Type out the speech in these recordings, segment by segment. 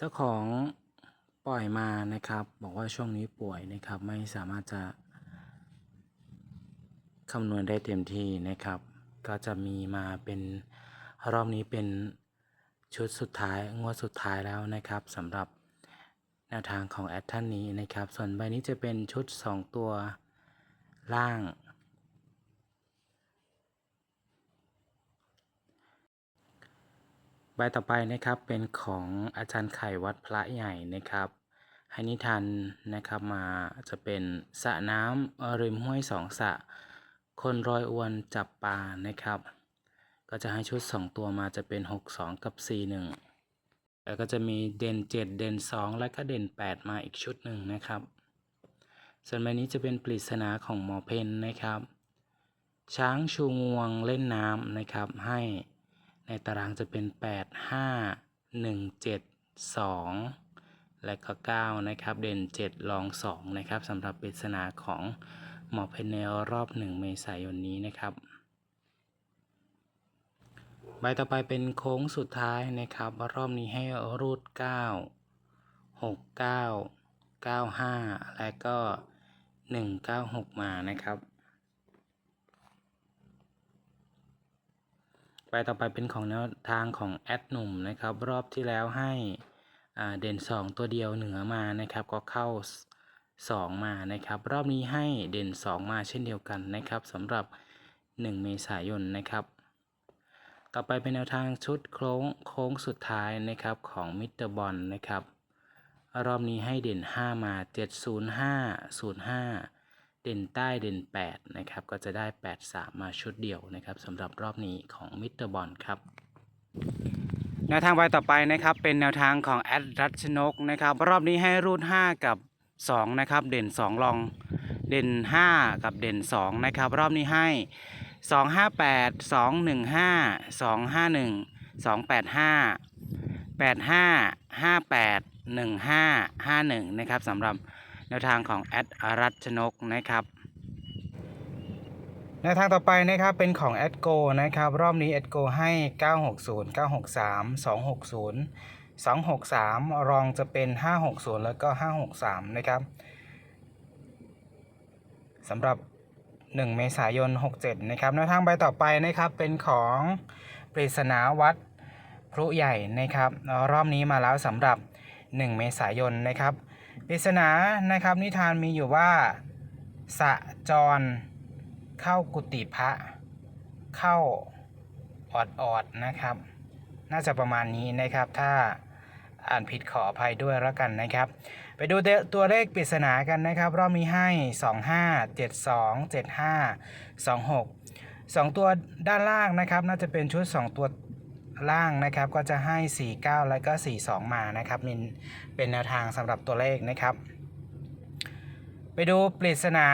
เจ้าของปล่อยมานะครับ บอกว่าช่วงนี้ป่วยนะครับ ไม่สามารถจะคำนวณได้เต็มที่นะครับ ก็จะมีมาเป็นรอบนี้เป็นชุดสุดท้ายงวดสุดท้ายแล้วนะครับสำหรับแนวทางของแอดท่านนี้นะครับ ส่วนใบนี้จะเป็นชุด 2 ตัวล่าง ใบต่อไปนะครับเป็นของอาจารย์ไข่วัดพระใหญ่นะครับให้นิทานนะครับมาจะเป็นสระน้ำริมห้วยสองสระคนรอยอวนจับปลานะครับ ก็จะให้ชุด 2 ตัวมาจะเป็น 6 2 กับ 4 1 แล้วก็จะมีเด่น 7 เด่น 2 และก็เด่น 8 มาอีกชุดหนึ่งนะครับ ส่วนใบนี้จะเป็นปริศนาของหมอเพนนะครับ ช้างชูงวงเล่นน้ำนะครับให้ ในตารางจะเป็น 8 5 1 7 2 และก็ 9 นะครับ เด่น 7 รอง 2 นะครับสำหรับปริศนาของหมอเพนเนลรอบ 1 เมษายนนี้นะครับ ใบต่อไปเป็นโค้งสุดท้ายนะครับ รอบนี้ให้รูด 9 6 9 9 5 และก็ 196 มานะครับ ไปต่อไปเป็นของแนวทางของแอดหนุ่มนะครับ รอบที่แล้วให้อ่าเด่น 2 ตัวเดียวเหนือมานะครับ ก็เข้า 2 มานะครับ รอบนี้ให้เด่น 2 มาเช่นเดียวกันนะครับสำหรับ 1 เมษายนนะครับ ต่อไปเป็นแนวทางชุดโค้งโค้งสุดท้ายนะครับของมิสเตอร์บอลนะครับรอบนี้ให้เด่น 5 มา 705 05 เด่นใต้เด่น 8 นะครับ ก็จะได้ 83 มาชุดเดียวนะครับสำหรับรอบนี้ของมิสเตอร์บอลครับแนวทางใบต่อไปนะครับเป็นแนวทางของแอดรัชนกนะครับ รอบนี้ให้รูด 5 กับ 2 นะครับ เด่น 2 ลองเด่น 5 กับเด่น 2 นะครับ รอบนี้ให้ 258 215 251 285 85 58 15 51 นะครับสำหรับ แนวทางของแอดอรัชนกนะครับแนวทางต่อไปนะครับเป็นของแอดโกนะครับรอบนี้แอดโกให้ 960 963 260 263 รองจะเป็น 560 แล้วก็ 563 นะครับสำหรับ 1 เมษายน 67 นะครับแนวทางใบต่อไปนะครับเป็นของปริศนาวัดพรุใหญ่นะครับรอบนี้มาแล้วสำหรับ 1 เมษายนนะครับ ปริศนานะครับนิทานมีอยู่ว่า สะจร เข้ากุฏิพระ เข้าออดออดๆนะครับ น่าจะประมาณนี้นะครับ ถ้าอ่านผิดขออภัยด้วยแล้วกันนะครับ ไปดูตัวเลขปริศนากันนะครับรอบนี้ให้ 25 72 75 26 2 ตัวด้านล่างนะครับ น่าจะเป็นชุด 2 ตัว ล่างนะครับก็จะให้ 49 แล้วก็ 42 มานะครับมินเป็นแนวทางสำหรับตัวเลขนะครับ ไปดูปริศนา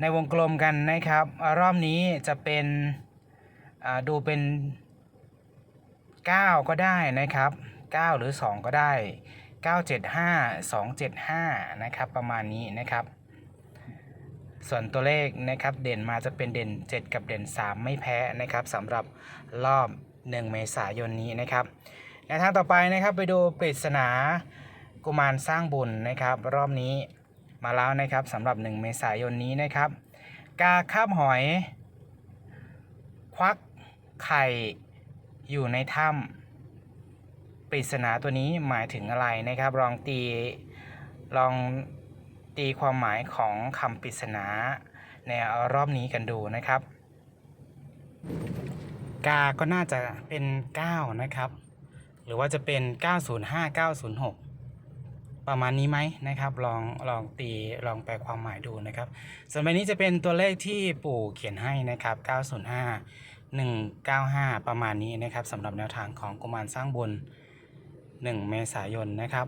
ในวงกลมกันนะครับ รอบนี้จะเป็นอ่าดูเป็น 9 ก็ได้นะครับ 9 หรือ 2 ก็ได้ 975 275 นะครับ ประมาณนี้นะครับ ส่วนตัวเลขนะครับเด่นมาจะเป็นเด่น 7 กับเด่น 3 ไม่แพ้นะครับสำหรับรอบ 1 เมษายนนี้นะครับแนทางต่อไปนะครับไปดูปริศนากุมารสร้างบุญนะครับ รอบนี้มาแล้วนะครับสำหรับ 1 เมษายนนี้นะครับ กาคาบหอย ควักไข่อยู่ในถ้ำปริศนาตัวนี้หมายถึงอะไรนะครับ ลองตีลอง ตีความหมายของคำปริศนาในรอบนี้กันดูนะครับ กา ก็น่าจะเป็น 9 นะครับ หรือว่าจะเป็น 905 906 ประมาณนี้ไหมนะครับ ลองลองตีลองแปลความหมายดูนะครับส่วนใบนี้จะเป็นตัวเลขที่ปู่เขียนให้นะครับ 905 195 ประมาณนี้นะครับสำหรับแนวทางของกุมารสร้างบุญ 1 เมษายนนะครับ